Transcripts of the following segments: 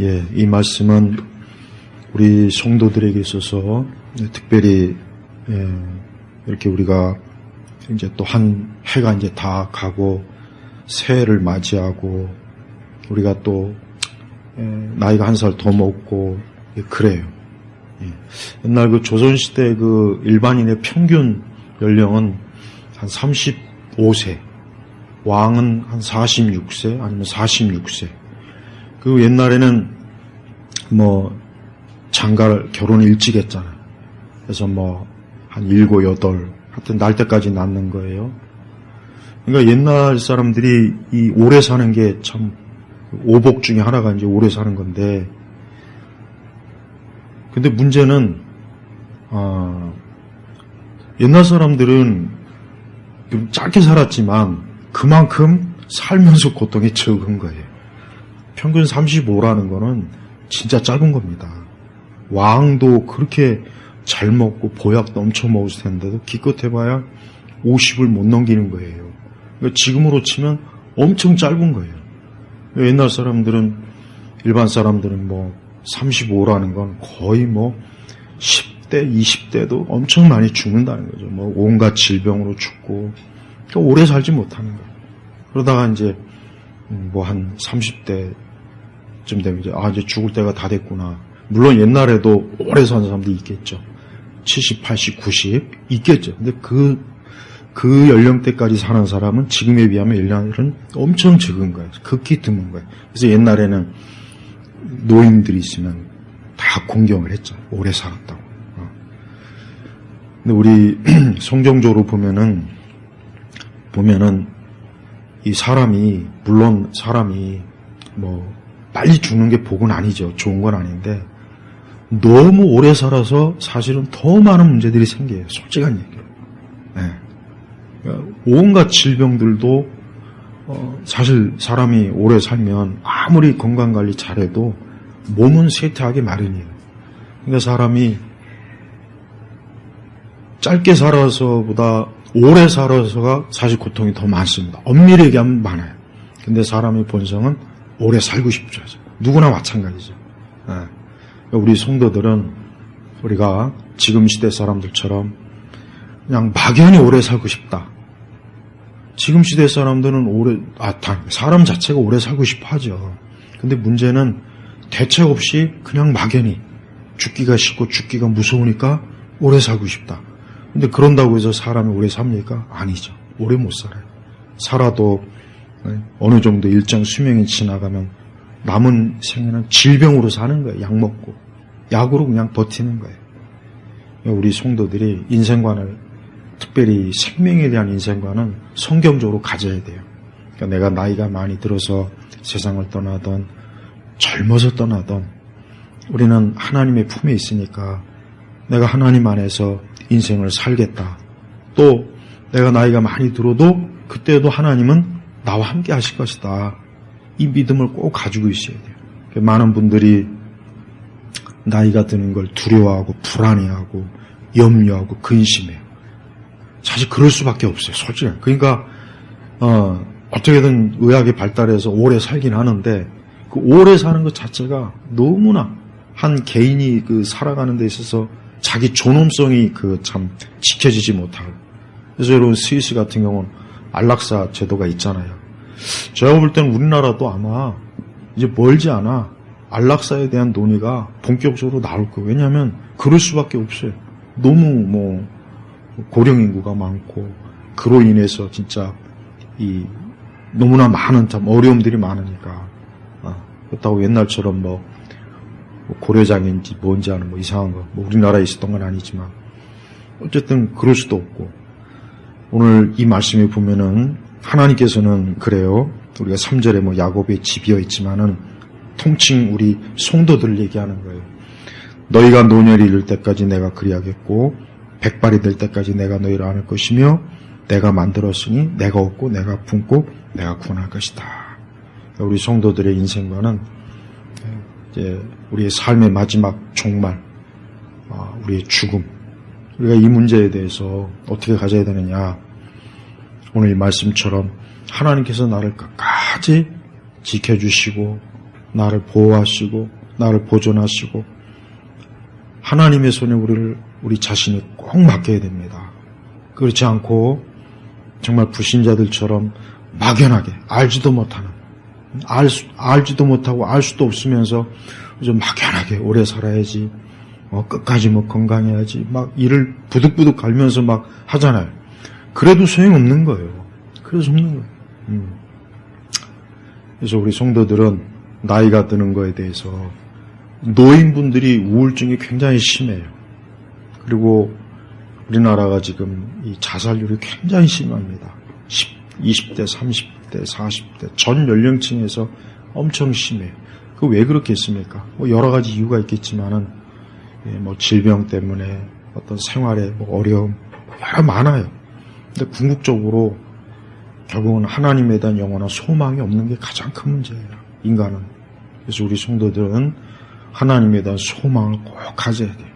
예, 이 말씀은 우리 성도들에게 있어서 특별히 예, 이렇게 우리가 이제 또 한 해가 이제 다 가고 새해를 맞이하고 우리가 또 예, 나이가 한 살 더 먹고 예, 그래요. 예. 옛날 그 조선시대 그 일반인의 평균 연령은 한 35세, 왕은 한 46세 아니면 46세. 그 옛날에는 뭐 장가를 결혼 일찍 했잖아요. 그래서 뭐 한 일곱 여덟 하여튼 날 때까지 낳는 거예요. 그러니까 옛날 사람들이 이 오래 사는 게 참 오복 중에 하나가 이제 오래 사는 건데 근데 문제는 아, 옛날 사람들은 좀 짧게 살았지만 그만큼 살면서 고통이 적은 거예요. 평균 35라는 거는 진짜 짧은 겁니다. 왕도 그렇게 잘 먹고 보약도 엄청 먹었을 텐데도 기껏 해봐야 50을 못 넘기는 거예요. 그러니까 지금으로 치면 엄청 짧은 거예요. 옛날 사람들은 일반 사람들은 뭐 35라는 건 거의 뭐 10대, 20대도 엄청 많이 죽는다는 거죠. 뭐 온갖 질병으로 죽고 그러니까 오래 살지 못하는 거예요. 그러다가 이제 뭐 한 30대쯤 되면 이제 아 이제 죽을 때가 다 됐구나. 물론 옛날에도 오래 사는 사람도 있겠죠. 70, 80, 90 있겠죠. 근데 그, 그 연령대까지 사는 사람은 지금에 비하면 연령은 엄청 적은 거예요. 극히 드문 거예요. 그래서 옛날에는 노인들이 있으면 다 공경을 했죠. 오래 살았다고. 어. 근데 우리 성경적으로 보면은, 보면은 이 사람이, 물론 사람이 뭐 빨리 죽는 게 복은 아니죠. 좋은 건 아닌데, 너무 오래 살아서 사실은 더 많은 문제들이 생겨요. 솔직한 얘기예요. 네. 그러니까 온갖 질병들도 어, 사실 사람이 오래 살면 아무리 건강 관리 잘해도 몸은 쇠퇴하기 마련이에요. 그러니까 사람이 짧게 살아서보다 오래 살아서가 사실 고통이 더 많습니다. 엄밀히 얘기하면 많아요. 근데 사람의 본성은 오래 살고 싶죠. 누구나 마찬가지죠. 네. 우리 성도들은 우리가 지금 시대 사람들처럼 그냥 막연히 오래 살고 싶다. 지금 시대 사람들은 오래, 아, 사람 자체가 오래 살고 싶어 하죠. 근데 문제는 대책 없이 그냥 막연히 죽기가 싫고 죽기가 무서우니까 오래 살고 싶다. 근데 그런다고 해서 사람이 오래 삽니까? 아니죠. 오래 못 살아요. 살아도 어느 정도 일정 수명이 지나가면 남은 생애는 질병으로 사는 거예요. 약 먹고. 약으로 그냥 버티는 거예요. 우리 성도들이 인생관을, 특별히 생명에 대한 인생관은 성경적으로 가져야 돼요. 그러니까 내가 나이가 많이 들어서 세상을 떠나던, 젊어서 떠나던, 우리는 하나님의 품에 있으니까 내가 하나님 안에서 인생을 살겠다. 또 내가 나이가 많이 들어도 그때도 하나님은 나와 함께 하실 것이다. 이 믿음을 꼭 가지고 있어야 돼요. 많은 분들이 나이가 드는 걸 두려워하고 불안해하고 염려하고 근심해요. 사실 그럴 수밖에 없어요. 솔직히. 그러니까 어, 어떻게든 의학이 발달해서 오래 살긴 하는데 그 오래 사는 것 자체가 너무나 한 개인이 그 살아가는 데 있어서 자기 존엄성이 그 참 지켜지지 못하고 그래서 여러분 스위스 같은 경우는 안락사 제도가 있잖아요. 제가 볼 때는 우리나라도 아마 이제 멀지 않아 안락사에 대한 논의가 본격적으로 나올 거예요. 왜냐하면 그럴 수밖에 없어요. 너무 뭐 고령 인구가 많고 그로 인해서 진짜 이 너무나 많은 참 어려움들이 많으니까 아, 그렇다고 옛날처럼 뭐 고려장인지 뭔지 아는 뭐 이상한 거 뭐 우리나라에 있었던 건 아니지만 어쨌든 그럴 수도 없고 오늘 이 말씀에 보면은 하나님께서는 그래요. 우리가 3절에 뭐 야곱의 집이어 있지만은 통칭 우리 성도들을 얘기하는 거예요. 너희가 노년이 이를 때까지 내가 그리하겠고 백발이 될 때까지 내가 너희를 안을 것이며 내가 만들었으니 내가 얻고 내가 품고 내가 구원할 것이다. 우리 성도들의 인생과는 이제 우리의 삶의 마지막 종말, 아, 우리의 죽음. 우리가 이 문제에 대해서 어떻게 가져야 되느냐. 오늘 이 말씀처럼 하나님께서 나를 끝까지 지켜주시고 나를 보호하시고 나를 보존하시고 하나님의 손에 우리를 우리 자신이 꼭 맡겨야 됩니다. 그렇지 않고 정말 불신자들처럼 막연하게 알지도 못하는 알 수, 알지도 못하고 알 수도 없으면서 좀 막연하게 오래 살아야지 어, 끝까지 뭐 건강해야지 막 일을 부득부득 갈면서 막 하잖아요. 그래도 소용없는 거예요. 그래서 없는 거예요. 음. 그래서 우리 성도들은 나이가 드는 거에 대해서 노인분들이 우울증이 굉장히 심해요. 그리고 우리나라가 지금 이 자살률이 굉장히 심합니다. 10, 20대, 30대, 40대 전 연령층에서 엄청 심해요. 그 왜 그렇겠습니까? 뭐 여러 가지 이유가 있겠지만은 예, 뭐 질병 때문에 어떤 생활의 뭐 어려움 여러 많아요. 근데 궁극적으로 결국은 하나님에 대한 영원한 소망이 없는 게 가장 큰 문제예요. 인간은. 그래서 우리 성도들은 하나님에 대한 소망을 꼭 가져야 돼요.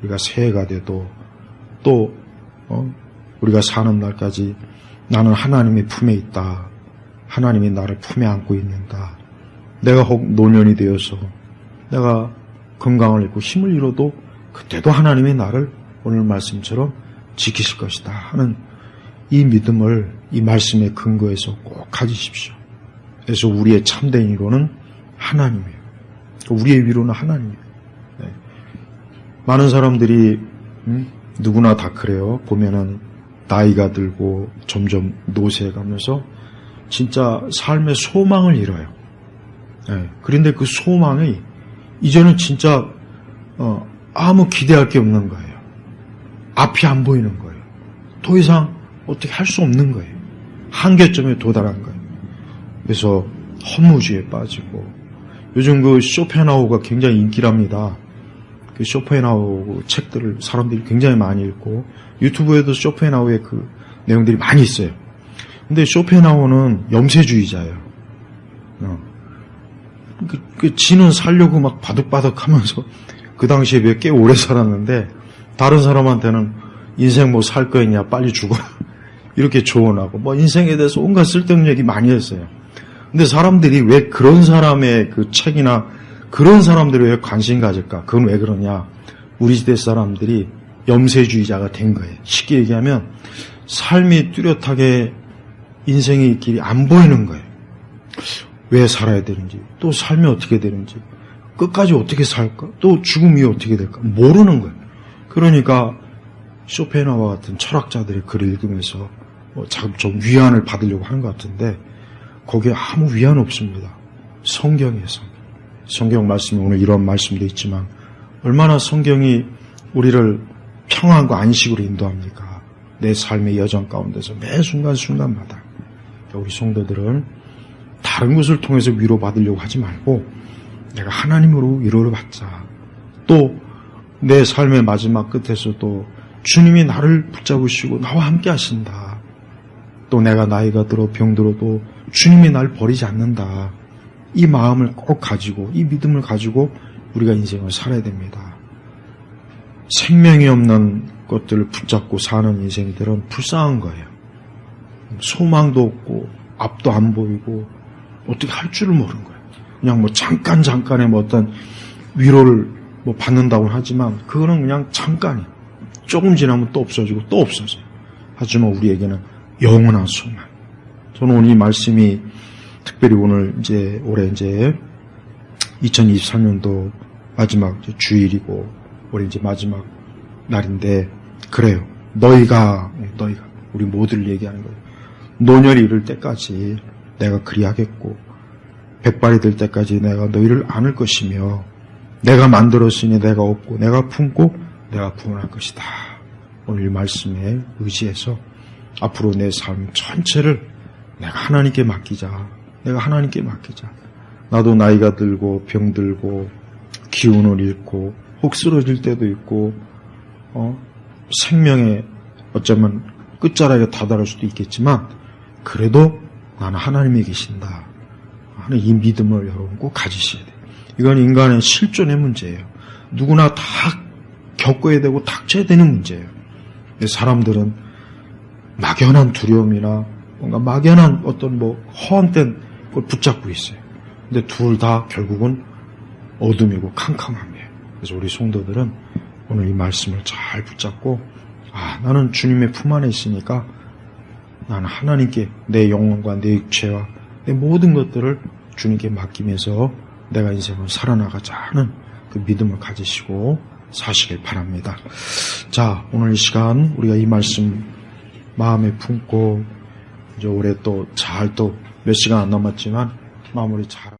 우리가 새해가 돼도 또 어? 우리가 사는 날까지 나는 하나님의 품에 있다. 하나님이 나를 품에 안고 있는다. 내가 혹 노년이 되어서 내가 건강을 잃고 힘을 잃어도 그때도 하나님이 나를 오늘 말씀처럼 지키실 것이다 하는 이 믿음을 이 말씀의 근거에서 꼭 가지십시오. 그래서 우리의 참된 위로는 하나님이에요. 우리의 위로는 하나님이에요. 네. 많은 사람들이 음, 누구나 다 그래요. 보면은 나이가 들고 점점 노쇠해 가면서 진짜 삶의 소망을 잃어요. 네. 그런데 그 소망이 이제는 진짜 어, 아무 기대할 게 없는 거예요. 앞이 안 보이는 거예요. 더 이상 어떻게 할 수 없는 거예요. 한계점에 도달한 거예요. 그래서 허무주의에 빠지고 요즘 그 쇼펜하우가 굉장히 인기랍니다. 그 쇼펜하우 책들을 사람들이 굉장히 많이 읽고 유튜브에도 쇼펜하우의 그 내용들이 많이 있어요. 근데 쇼펜하우는 염세주의자예요. 어. 그, 그 지는 살려고 막 바득바득 하면서 그 당시에 몇꽤 오래 살았는데 다른 사람한테는 인생 뭐 살 거 있냐 빨리 죽어라 이렇게 조언하고 뭐 인생에 대해서 온갖 쓸데없는 얘기 많이 했어요. 근데 사람들이 왜 그런 사람의 그 책이나 그런 사람들이 왜 관심 가질까? 그건 왜 그러냐? 우리 시대 사람들이 염세주의자가 된 거예요. 쉽게 얘기하면 삶이 뚜렷하게 인생의 길이 안 보이는 거예요. 왜 살아야 되는지, 또 삶이 어떻게 되는지, 끝까지 어떻게 살까, 또 죽음이 어떻게 될까 모르는 거예요. 그러니까 쇼펜하와 같은 철학자들의 글을 읽으면서 뭐좀 위안을 받으려고 하는 것 같은데 거기에 아무 위안 없습니다. 성경에서 성경 말씀이 오늘 이런 말씀도 있지만 얼마나 성경이 우리를 평안과 안식으로 인도합니까? 내 삶의 여정 가운데서 매 순간 순간마다 우리 성도들은 다른 것을 통해서 위로받으려고 하지 말고 내가 하나님으로 위로를 받자. 또 내 삶의 마지막 끝에서도 주님이 나를 붙잡으시고 나와 함께 하신다. 또 내가 나이가 들어 병들어도 주님이 날 버리지 않는다. 이 마음을 꼭 가지고 이 믿음을 가지고 우리가 인생을 살아야 됩니다. 생명이 없는 것들을 붙잡고 사는 인생들은 불쌍한 거예요. 소망도 없고 앞도 안 보이고 어떻게 할 줄을 모르는 거예요. 그냥 뭐 잠깐 잠깐의 뭐 어떤 위로를 뭐 받는다고 하지만 그거는 그냥 잠깐이 조금 지나면 또 없어지고 또 없어져요. 하지만 우리에게는 영원한 소망. 저는 오늘 이 말씀이 특별히 오늘 이제 올해 이제 2023년도 마지막 주일이고 올해 이제 마지막 날인데 그래요. 너희가 너희가 우리 모두를 얘기하는 거예요. 노년이 이를 때까지 내가 그리하겠고 백발이 될 때까지 내가 너희를 안을 것이며 내가 만들었으니 내가 없고 내가 품고 내가 구원할 것이다. 오늘 말씀에 의지해서 앞으로 내 삶 전체를 내가 하나님께 맡기자. 내가 하나님께 맡기자. 나도 나이가 들고 병들고 기운을 잃고 혹 쓰러질 때도 있고 어? 생명의 어쩌면 끝자락에 다다를 수도 있겠지만 그래도 나는 하나님이 계신다. 하는 이 믿음을 여러분 꼭 가지셔야 돼요. 이건 인간의 실존의 문제예요. 누구나 다 겪어야 되고 닥쳐야 되는 문제예요. 사람들은 막연한 두려움이나 뭔가 막연한 어떤 뭐 허황된 걸 붙잡고 있어요. 근데 둘 다 결국은 어둠이고 캄캄함이에요. 그래서 우리 성도들은 오늘 이 말씀을 잘 붙잡고 아 나는 주님의 품 안에 있으니까 나는 하나님께 내 영혼과 내 육체와 내 모든 것들을 주님께 맡기면서 내가 인생을 살아나가자 하는 그 믿음을 가지시고 사시길 바랍니다. 자, 오늘 이 시간 우리가 이 말씀 마음에 품고 이제 올해 또 잘 또 몇 시간 안 남았지만 마무리 잘